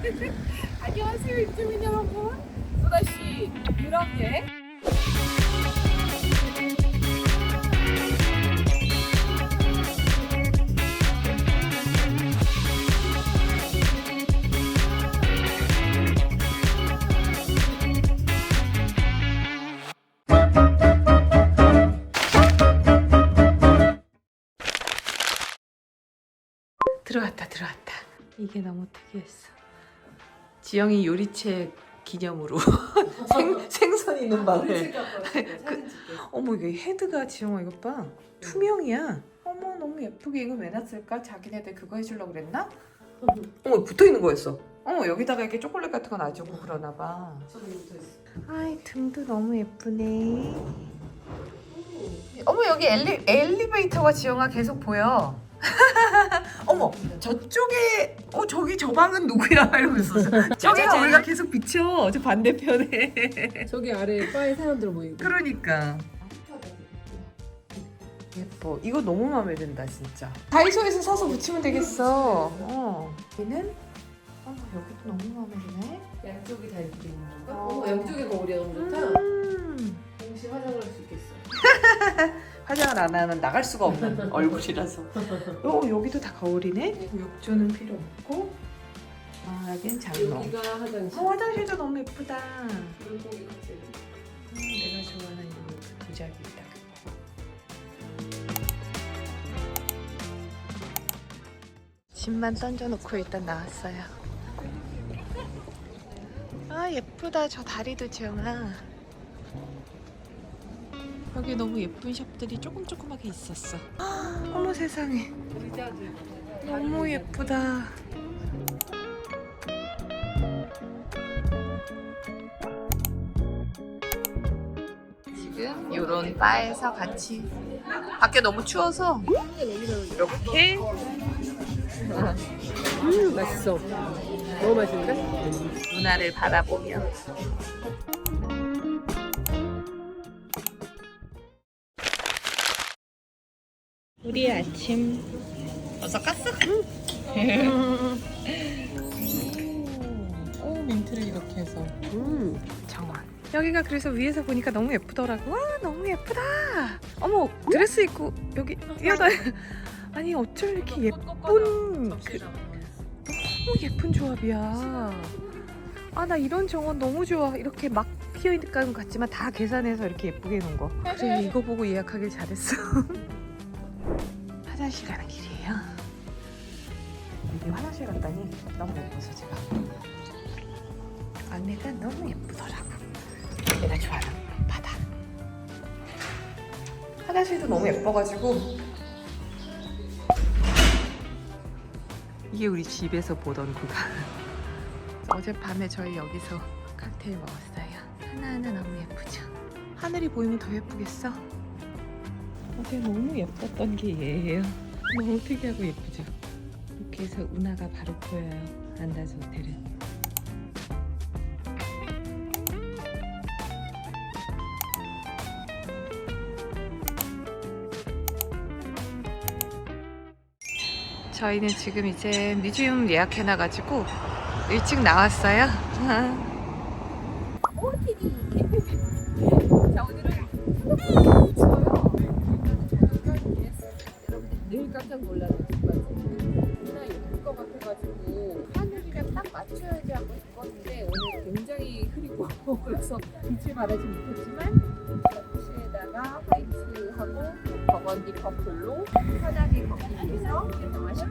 안녕하세요 입주민 여러분. 또다시 유럽여행 들어왔다 들어왔다. 이게 너무 특이했어 지영이 요리책 기념으로 생, 생선 있는 방에. 그, 어머 이게 헤드가 지영아 이것 봐. 투명이야. 어머 너무 예쁘게 이거 왜 놨을까? 자기네들 그거 해주려고 그랬나? 어머 붙어 있는 거였어. 어머 여기다가 이렇게 초콜릿 같은 거 놔주고 그러나 봐. 아이 등도 너무 예쁘네. 어머 여기 엘리, 엘리베이터가 지영아 계속 보여 어머 저쪽에 어 저기 저 방은 누구야? 이러고 있었어 저기가 우리가 계속 비춰. 저 반대편에. 저기 아래 바에 사람들 모이고. 그러니까. 예뻐. 이거 너무 마음에 든다 진짜. 다이소에서 사서 붙이면 되겠어. 어. 얘는? 어머 여기도 너무 마음에 드네. 양쪽이 다 이렇게 있는 건가? 어. 어, 양쪽에 거울이 너무 좋다. 음. 동시에 화장을 할 수 있겠어 화장을 안 하면 나갈 수가 없는 얼굴이라서. 어 여기도 다 거울이네? 욕조는 필요 없고. 아 여긴 장롱. 여기가 화장실. 어, 화장실도 너무 예쁘다. 물고기 같이 음, 내가 좋아하는 이딱 짐만 던져놓고 일단 나왔어요. 아 예쁘다. 저 다리도 지영아 여기 너무 예쁜 샵들이 조금 조그맣게 있었어. 어머 세상에. 너무 예쁘다. 지금 요런 바에서 같이 밖에 너무 추워서 이렇게. 음 맛있어. 너무 맛있는데? 문화를 바라보며 우리 아침 어서 깠어? 오 민트를 이렇게 해서 음 정원 여기가 그래서 위에서 보니까 너무 예쁘더라고 와 너무 예쁘다 어머 드레스 입고 여기 여다 아니 어쩜 이렇게 예쁜 그, 너무 예쁜 조합이야. 아 나 이런 정원 너무 좋아. 이렇게 막 피어 있는 것 같지만 다 계산해서 이렇게 예쁘게 해놓은 거. 그래 이거 보고 예약하길 잘했어. 화장실 가는 길이에요. 이게 화장실 갔다니 너무 예뻐서 제가 안내가 너무 예쁘더라고. 내가 좋아하는 바다. 화장실도 너무 예뻐가지고 이게 우리 집에서 보던 구간. 어젯밤에 저희 여기서 칵테일 먹었어요. 하나하나 너무 예쁘죠? 하늘이 보이면 더 예쁘겠어? 어제 너무 예뻤던 게 얘예요. 너무 특이하고 예쁘죠? 이렇게 해서 운하가 바로 보여요. 안다즈 호텔은. 저희는 지금 이제 뮤지엄 예약해놔가지고 일찍 나왔어요. 자 오늘은 깜짝 놀라는 누나 예쁠 것 같아가지고 하늘이랑 딱 맞춰야지 하고 싶었는데 오늘 굉장히 흐리고 그래서 빛을 발하지 못했지만 셔츠에다가 화이트하고 버건디 퍼플로 편하게 걷기 위해서 개봉하셨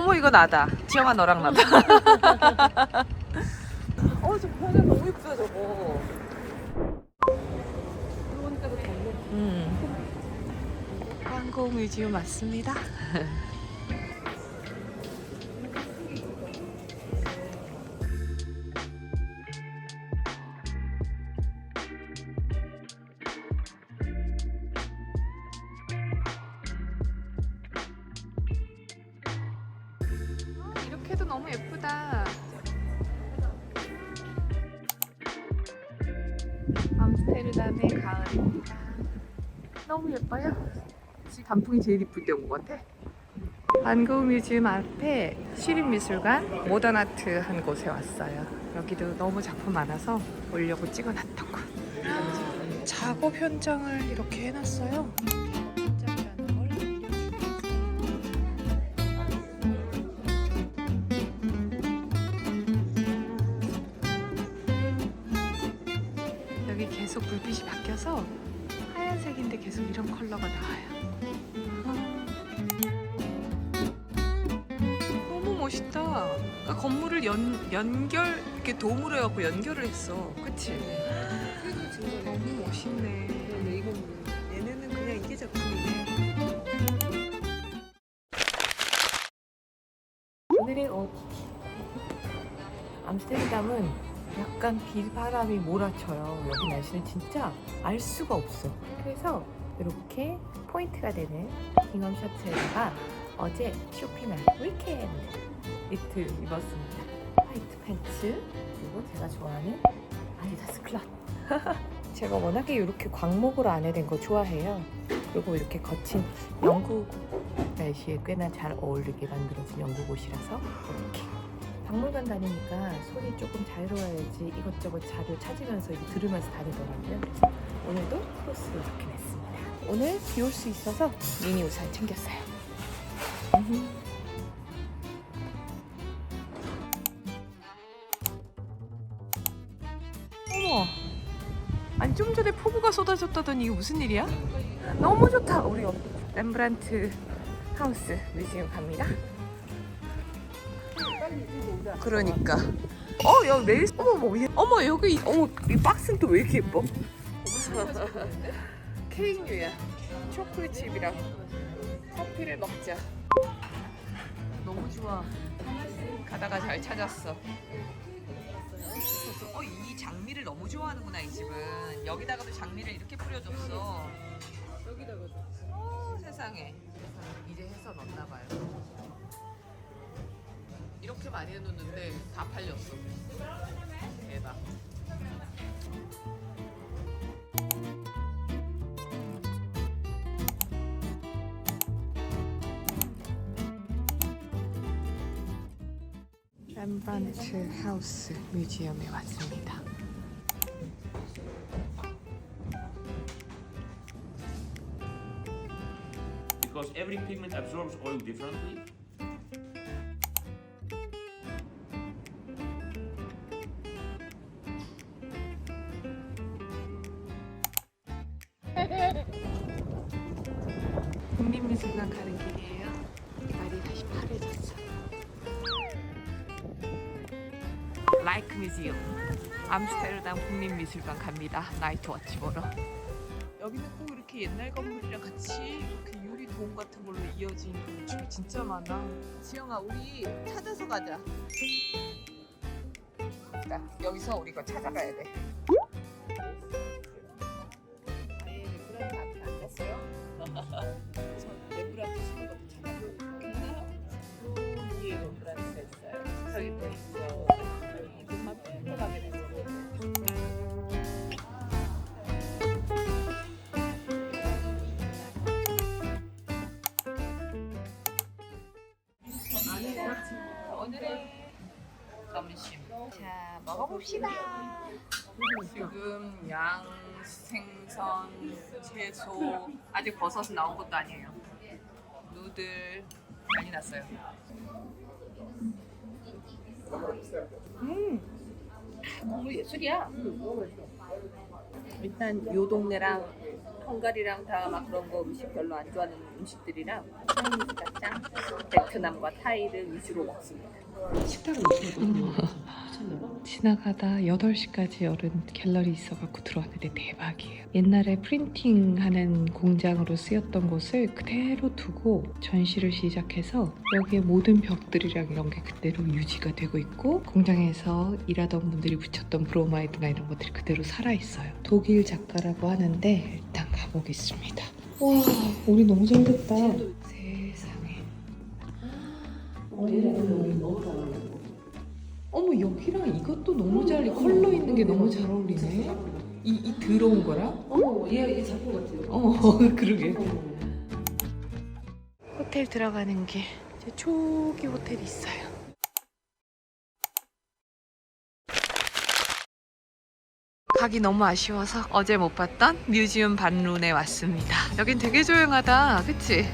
어머 이거 나다. 지영아 너랑 나다. 어, 저 벽에 너무 예쁘다 저거. 들어오니까 더 덥네 음. 항공 뮤지엄 맞습니다. 이렇게도 너무 예쁘다. 암스테르담의 가을입니다. 너무 예뻐요. 지금 단풍이 제일 이쁠 때온 것 같아. 반고우 뮤지엄 앞에 시립 미술관 모던 아트 한 곳에 왔어요. 여기도 너무 작품 많아서 오려고 찍어놨던 곳. 작업 현장을 이렇게 해놨어요. 계속 불빛이 바뀌어서 하얀색인데 계속 이런 컬러가 나와요. 아. 너무 멋있다. 그러니까 건물을 연, 연결 이렇게 도움으로 해갖고 연결을 했어. 그치? 너무 멋있네. 얘네는 그냥 이게 작품이네. 오늘의 옷. 암스테르담은 약간 비바람이 몰아쳐요. 여기 날씨는 진짜 알 수가 없어. 그래서 이렇게 포인트가 되는 잉엄 셔츠에다가 어제 쇼핑한 위켄드 니트 입었습니다. 화이트 팬츠 그리고 제가 좋아하는 아디다스 클럿. 제가 워낙에 이렇게 광목으로 안에 된 거 좋아해요. 그리고 이렇게 거친 영국 날씨에 꽤나 잘 어울리게 만들어진 영국 옷이라서 이렇게 박물관 다니니까 손이 조금 자유로워야지 이것저것 자료 찾으면서 들으면서 다니더라고요. 그래서 오늘도 크로스로 이렇게 냈습니다. 오늘 비 올 수 있어서 미니 우산 챙겼어요. 음흠. 어머, 아니 좀 전에 폭우가 쏟아졌다더니 이게 무슨 일이야? 너무 좋다. 우리 옆 렘브란트 하우스 뮤지엄 갑니다. 그러니까. 어, 야 내일 어머 뭐 얘- 어머 여기 이- 어머 이 박스는 또 왜 이렇게 예뻐? 케이크류야. 초콜릿 칩이랑 커피를 먹자. 너무 좋아. 가다가 잘 찾았어. 어, 이 장미를 너무 좋아하는구나 이 집은. 여기다가도 장미를 이렇게 뿌려줬어. 여기다가 어, 세상에. 이제 해서 넣나 봐요. 이렇게 많이 해놓는데 다 팔렸어. 대박. 렘브란트 하우스 뮤지엄에 왔습니다. because every pigment absorbs oil differently. 국립미술관 가는 길이에요. 발이 다시 파래졌어. 라이크 뮤지엄 암스테르담 국립미술관 갑니다. 나이트 워치 보러. 여기는 꼭 이렇게 옛날 건물이랑 같이 그 유리 돔 같은 걸로 이어진 건축이 진짜 많아. 지영아, 우리 찾아서 가자. 자, 여기서 우리 이거 찾아가야 돼. 봅시다. 지금 양, 생선, 채소 아직 버섯은 나온 것도 아니에요. 누들 많이 났어요. 음, 너무 예술이야. 일단 요 동네랑 헝가리랑 다 막 그런 거 음식 별로 안 좋아하는 음식들이랑 차이니즈가 짱 베트남과 타이를 위주로 먹습니다. 식탁을 미쳤나 지나가다 8시까지 열은 갤러리 있어갖고 들어왔는데 대박이에요. 옛날에 프린팅하는 공장으로 쓰였던 곳을 그대로 두고 전시를 시작해서 여기에 모든 벽들이랑 이런 게 그대로 유지가 되고 있고 공장에서 일하던 분들이 붙였던 브로마이드나 이런 것들이 그대로 살아있어요. 독일 작가라고 하는데 일단 가보겠습니다. 와, 우리 너무 잘 됐다. 세상에. 어 머 여기랑 이것도 너무 잘 컬러 있는 게 너무 잘 어울리네. 이, 이 들어온 거랑? 어머 얘, 얘 작품 같아 어 그러게. 어머. 호텔 들어가는 길. 제 초기 호텔이 있어요. 가기 너무 아쉬워서 어제 못 봤던 뮤지엄 반룬에 왔습니다. 여긴 되게 조용하다. 그치?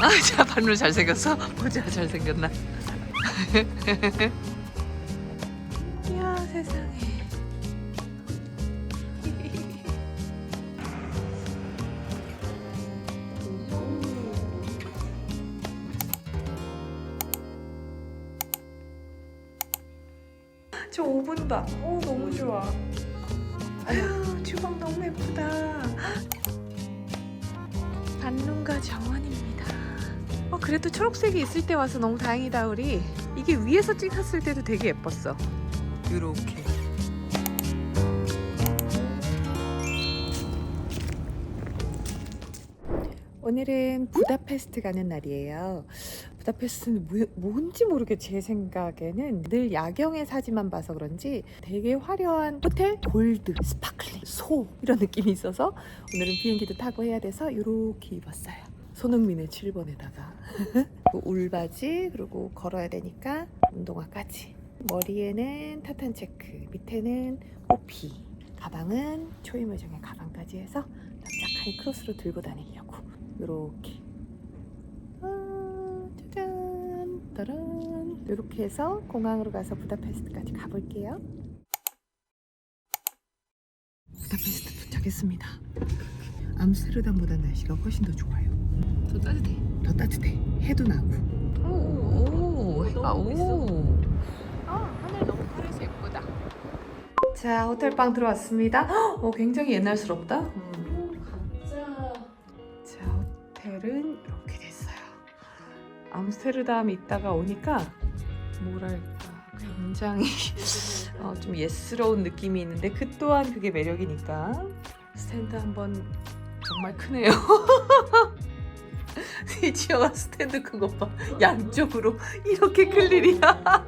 아, 자, 반룬 잘생겼어? 보자, 잘생겼나? 봐. 오, 너무 좋아. 아유, 주방 너무 예쁘다. 반론가 정원입니다. 어, 그래도 초록색이 있을 때 와서 너무 다행이다, 우리. 이게 위에서 찍었을 때도 되게 예뻤어. 요렇게. 오늘은 부다페스트 가는 날이에요. 부다페스트는 뭐- 뭔지 모르게 제 생각에는 늘 야경의 사진만 봐서 그런지 되게 화려한 호텔, 골드, 스파클링, 소 이런 느낌이 있어서 오늘은 비행기도 타고 해야 돼서 이렇게 입었어요. 손흥민의 7번에다가. 울바지 그리고 걸어야 되니까 운동화까지. 머리에는 타탄 체크 밑에는 호피. 가방은 초이무중의 가방까지 해서 납작하게 크로스로 들고 다니려고. 이렇게 아, 짜잔 따란 이렇게 해서 공항으로 가서 부다페스트까지 가볼게요. 부다페스트 도착했습니다. 암스테르담보다 날씨가 훨씬 더 좋아요. 더 따뜻해. 더 따뜻해. 해도 나고. 오 오 해가 오. 아, 하늘 너무 파래서 예쁘다. 자 호텔방 들어왔습니다. 어, 굉장히 옛날스럽다. 음. 암스테르담 있다가 오니까 뭐랄까 굉장히 어, 좀 예스러운 느낌이 있는데 그 또한 그게 매력이니까 스탠드 한번 정말 크네요. 지영아 스탠드 큰것 봐. 양쪽으로 이렇게 클 일이야.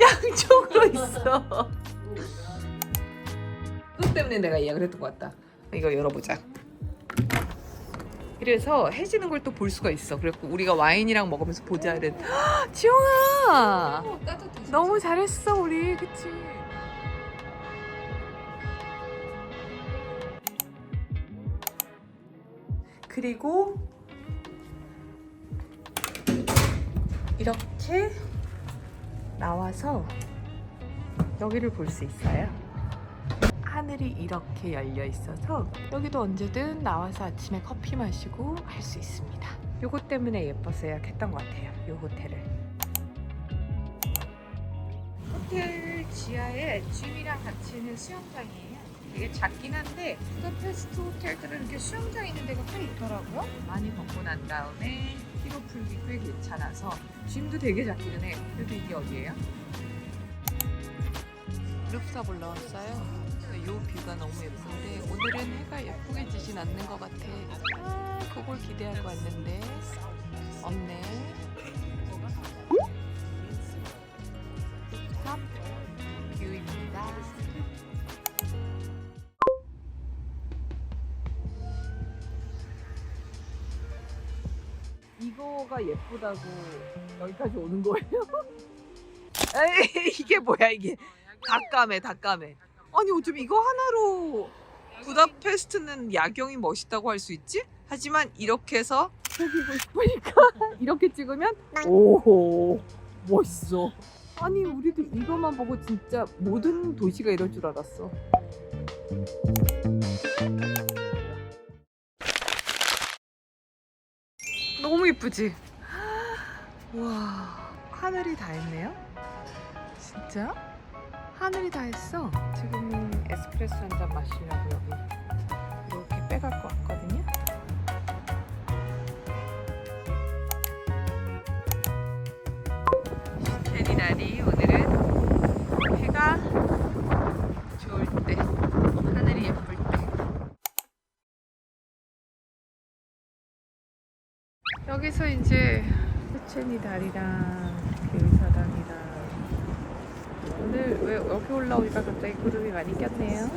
양쪽으로 있어. 그것 때문에 내가 예약을 했던 것 같다. 이거 열어보자 그래서 해지는 걸 또 볼 수가 있어. 그래갖고 우리가 와인이랑 먹으면서 보자 이랬 지영아! 어, 너무 잘했어 우리. 그치? 그리고 이렇게 나와서 여기를 볼 수 있어요 하늘이 이렇게 열려 있어서 여기도 언제든 나와서 아침에 커피 마시고 할 수 있습니다 요것 때문에 예뻐서 예약했던 것 같아요 요 호텔을 호텔 지하에 짐이랑 같이 있는 수영장이에요. 되게 작긴 한데 부다페스트 호텔들은 이렇게 수영장 있는 데가 꽤 있더라고요. 많이 걷고 난 다음에 피로 풀기 꽤 괜찮아서 짐도 되게 작기는 해요. 그래도 이게 어디예요? 루프탑 올라왔어요. 이 뷰가 너무 예쁜데 오늘은 해가 예쁘게 지진 않는 것 같아. 아, 그걸 기대하고 왔는데 없네. 루프탑 뷰입니다. 이거가 예쁘다고 여기까지 오는 거예요? 에이, 이게 뭐야 이게 닭감에 닭감에 아니 어쩜 이거 하나로 부다페스트는 야경이 멋있다고 할 수 있지? 하지만 이렇게 해서 속이고 싶으니까 이렇게 찍으면 오 멋있어 아니 우리도 이것만 보고 진짜 모든 도시가 이럴 줄 알았어 너무 이쁘지? 와 하늘이 다 했네요 진짜? 하늘이 다 했어. 지금은 에스프레소 한 잔 마시려고 여기 이렇게 빼갖고 왔거든요. 슈테니날이 오늘은 해가 좋을 때 하늘이 예쁠 때. 여기서 이제 슈체니달이랑 그 의사당이랑 오늘 왜 여기 올라오니까 갑자기 구름이 많이 꼈네요.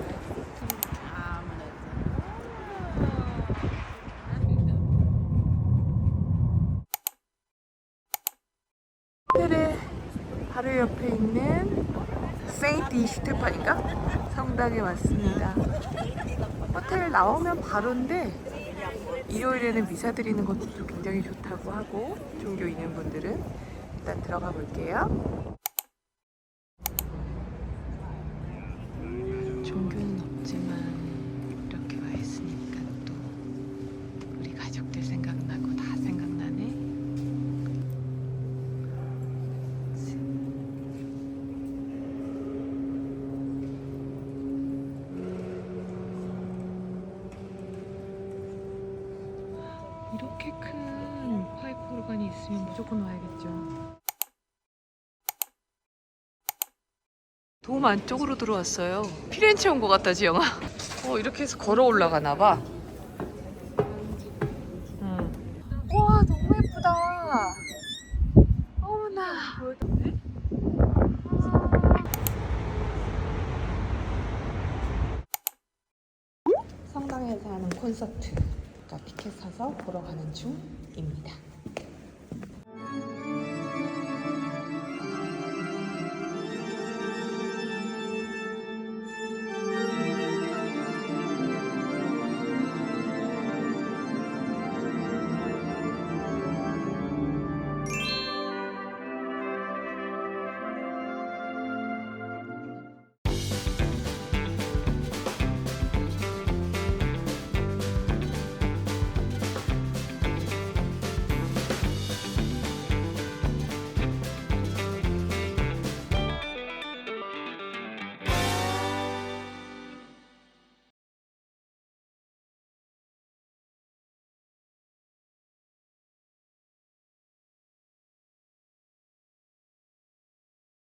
호텔의 바로 옆에 있는 세인트 이스테판인가? 성당에 왔습니다. 호텔 나오면 바로인데 일요일에는 미사 드리는 것도 굉장히 좋다고 하고 종교 있는 분들은 일단 들어가 볼게요. 도움 안쪽으로 들어왔어요. 피렌체 온 것 같다, 지영아. 어, 이렇게 해서 걸어 올라가나 봐. 응. 와, 너무 예쁘다. 어머나. 성당에서 하는 콘서트. 그러니까 티켓 사서 보러 가는 중입니다.